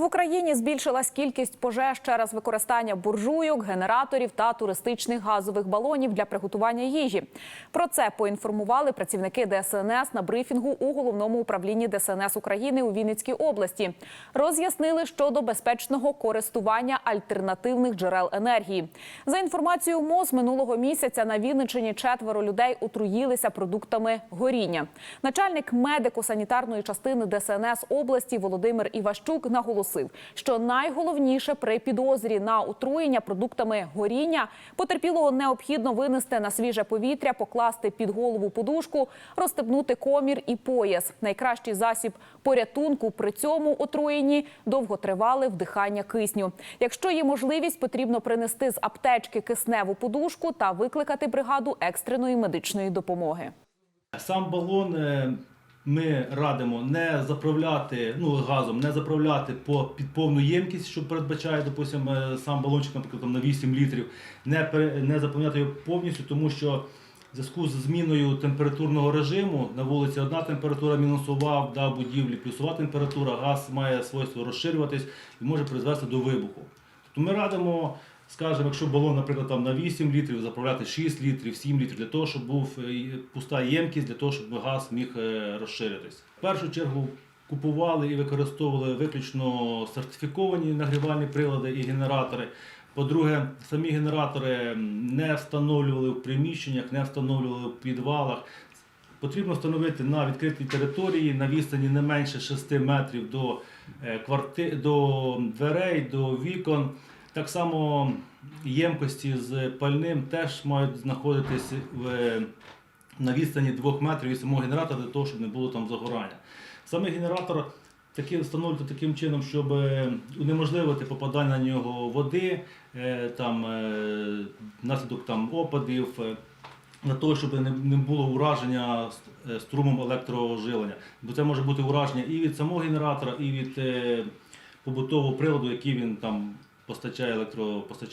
В Україні збільшилась кількість пожеж через використання буржуйок, генераторів та туристичних газових балонів для приготування їжі. Про це поінформували працівники ДСНС на брифінгу у головному управлінні ДСНС України у Вінницькій області. Роз'яснили щодо безпечного користування альтернативних джерел енергії. За інформацією МОЗ минулого місяця на Вінниччині четверо людей отруїлися продуктами горіння. Начальник медико-санітарної частини ДСНС області Володимир Іващук наголосив, що найголовніше при підозрі на отруєння продуктами горіння потерпілого необхідно винести на свіже повітря, покласти під голову подушку, розстебнути комір і пояс. Найкращий засіб порятунку при цьому отруєнні довготривале вдихання кисню. Якщо є можливість, потрібно принести з аптечки кисневу подушку та викликати бригаду екстреної медичної допомоги. Сам балон е, ми радимо не заправляти ну, газом, не заправляти по під повну ємкість, що передбачає, допустим, е, сам балончик, наприклад, там, на 8 літрів, не, пере- не заповняти його повністю, тому що в зв'язку з зміною температурного режиму на вулиці одна температура мінусова, да, будівлі плюсова температура, газ має свойство розширюватись і може призвести до вибуху. Тобто ми радимо, скажімо, якщо балон, наприклад, там на 8 літрів, заправляти 6 літрів, 7 літрів, для того, щоб був е, пуста ємкість, для того, щоб газ міг е, розширитись. В першу чергу купували і використовували виключно сертифіковані нагрівальні прилади і генератори. По-друге, самі генератори не встановлювали в приміщеннях, не встановлювали в підвалах. Потрібно встановити на відкритій території на відстані не менше 6 метрів до, е, кварти... до дверей, до вікон. Так само ємкості з пальним теж мають знаходитись в... на відстані 2 метрів від самого генератора для того, щоб не було там загорання. Саме генератор таки встановлювати таким чином, щоб е, унеможливити попадання на нього води, е, там, е, внаслідок там, опадів. для того, щоб не, було ураження струмом електроживлення. Бо це може бути ураження і від самого генератора, і від побутового приладу, який він там постачає електропостачання.